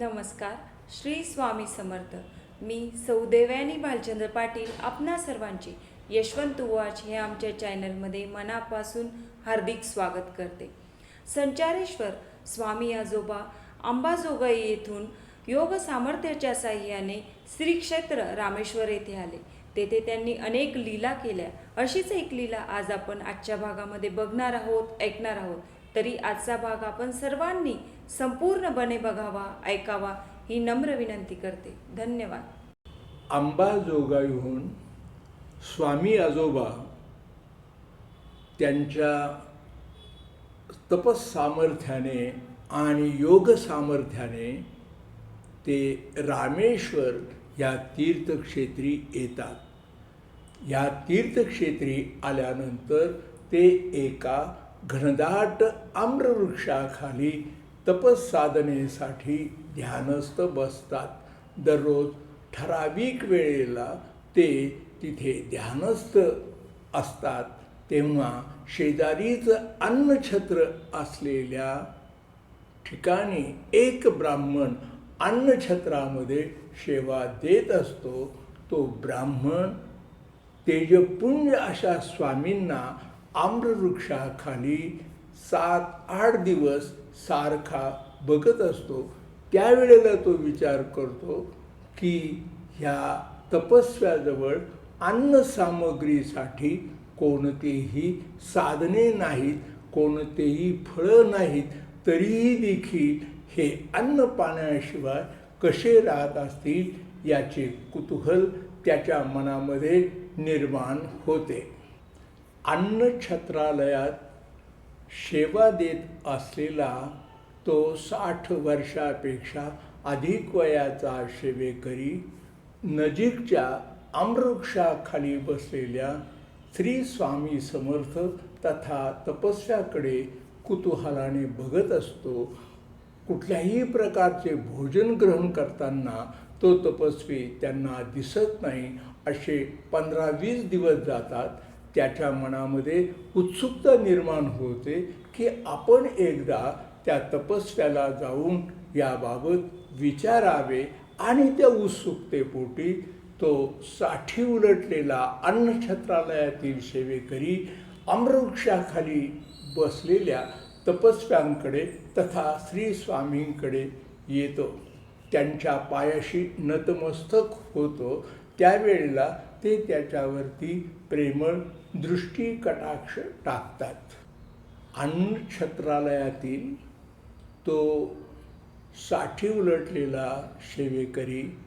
नमस्कार श्री स्वामी समर्थ. मी सौदेवयानी भालचंद्र पाटील आपणा सर्वांची यशवंत वाच हे आमच्या चॅनलमध्ये मनापासून हार्दिक स्वागत करते. संचारेश्वर स्वामी आजोबा अंबाजोगाई येथून योग सामर्थ्याच्या साह्याने श्री क्षेत्र रामेश्वर येथे आले. तेथे त्यांनी अनेक लीला केल्या. अशीच एक लीला आज आपण आजच्या भागामध्ये बघणार आहोत ऐकणार आहोत. तरी आजचा भाग आपण सर्वांनी संपूर्णपणे बघावा ऐकावा ही नम्र विनंती करते. धन्यवाद. अंबाजोगाईहून स्वामी आजोबा त्यांच्या तपसामर्थ्याने आणि योग सामर्थ्याने ते रामेश्वर या तीर्थक्षेत्री येतात. या तीर्थक्षेत्री आल्यानंतर ते एका घनदाट आम्रवृक्षाखाली तपसाधनेसाठी ध्यानस्थ बसतात. दररोज ठराविक वेळेला ते तिथे ध्यानस्थ असतात. तेव्हा शेजारीच अन्नछत्र असलेल्या ठिकाणी एक ब्राह्मण अन्नछत्रामध्ये सेवा देत असतो. तो ब्राह्मण तेजपुंज अशा स्वामींना आम्रवृक्षाखाली सात आठ दिवस सारखा बघत असतो. त्यावेळेला तो विचार करतो की ह्या तपस्व्याजवळ अन्नसामग्रीसाठी कोणतेही साधने नाहीत कोणतेही फळं नाहीत तरीही देखील हे अन्न पाण्याशिवाय कसे राहत असतील याचे कुतूहल त्याच्या मनामध्ये निर्माण होते. अन्नछत्रालयात सेवा देत असलेला तो साठ वर्षापेक्षा अधिक वयाचा सेवेकरी नजीकच्या आम्रवृक्षाखाली बसलेल्या श्री स्वामी समर्थ तथा तपस्याकडे कुतूहलाने बघत असतो. कुठल्याही प्रकारचे भोजन ग्रहण करताना तो तपस्वी त्यांना दिसत नाही असे पंधरा वीस दिवस जातात. त्याच्या मनामध्ये उत्सुकता निर्माण होते की आपण एकदा त्या तपस्व्याला जाऊन याबाबत विचारावे आणि त्या उत्सुकतेपोटी तो साठी उलटलेला अन्नछत्रालयातील सेवेकरी अम्रवृक्षाखाली बसलेल्या तपस्व्यांकडे तथा श्री स्वामींकडे येतो. त्यांच्या पायाशी नतमस्तक होतो. त्यावेळेला ते त्याच्यावरती प्रेमळ दृष्टी कटाक्ष टाकतात. अन्नछत्रालयातील तो साठी उलटलेला सेवेकरी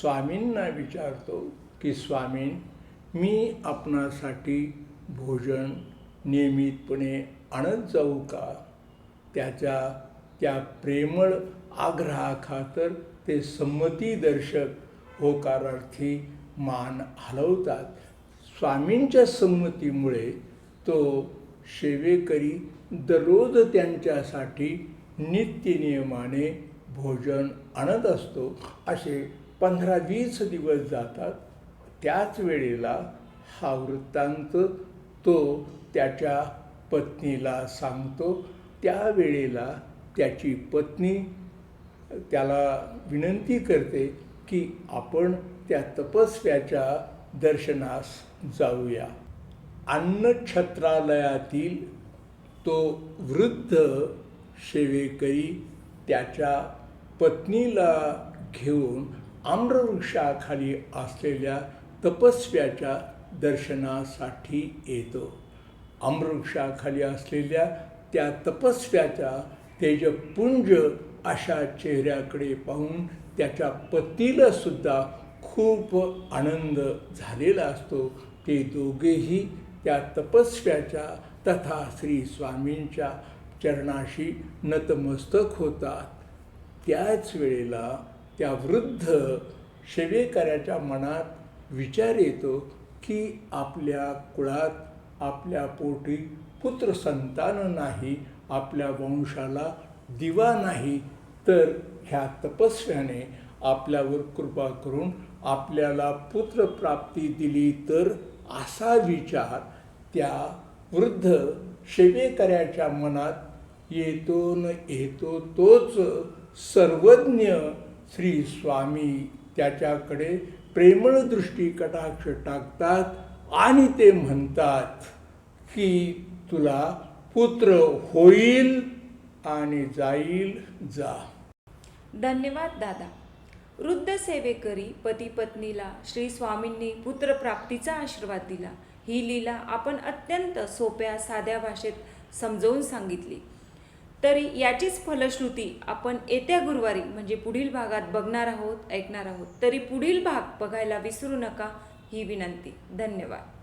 स्वामींना विचारतो की स्वामी मी आपणासाठी भोजन नियमितपणे आणत जाऊ का? त्याच्या त्या प्रेमळ आग्रहाखातर ते संमतीदर्शक होकारार्थी मान हलवतात. स्वामींच्या संमतीमुळे तो सेवेकरी दररोज त्यांच्यासाठी नित्यनियमाने भोजन आणत असतो. असे पंधरा वीस दिवस जातात. त्याच वेळेला हा वृत्तांत तो त्याच्या पत्नीला सांगतो. त्यावेळेला त्याची पत्नी त्याला विनंती करते की आपण त्या तपस्व्याच्या दर्शनास जाऊया. अन्नछत्रालयातील तो वृद्ध सेवेकरी त्याच्या पत्नीला घेऊन आम्रवृक्षाखाली असलेल्या तपस्व्याच्या दर्शनासाठी येतो. आम्रवृक्षाखाली असलेल्या त्या तपस्व्याच्या तेजपुंज अशा चेहऱ्याकडे पाहून त्याच्या पतीला सुद्धा खूप आनंद झालेला असतो. ते दोघेही त्या तपस्व्याच्या तथा श्री स्वामींच्या चरणाशी नतमस्तक होतात. त्याच वेळेला त्या वृद्ध शेवेकऱ्याच्या मनात विचार येतो की आपल्या कुळात आपल्या पोटी पुत्र संतान नाही आपल्या वंशाला दिवा नाही तर ह्या तपस्व्याने आपल्यावर कृपा करून आपल्याला पुत्रप्राप्ती दिली तर असा विचार त्या वृद्ध शेवेकऱ्याच्या मनात येतो न येतो तोच सर्वज्ञ श्री स्वामी त्याच्याकडे प्रेमळ दृष्टी कटाक्ष टाकतात आणि ते म्हणतात की तुला पुत्र होईल आणि जाईल जा. धन्यवाद दादा. वृद्ध सेवेकरी पती पत्नीला श्री स्वामींनी पुत्रप्राप्तीचा आशीर्वाद दिला. ही लीला आपण अत्यंत सोप्या साध्या भाषेत समजावून सांगितली. तरी याचीच फलश्रुती आपण येत्या गुरुवारी म्हणजे पुढील भागात बघणार आहोत ऐकणार आहोत. तरी पुढील भाग बघायला विसरू नका ही विनंती. धन्यवाद.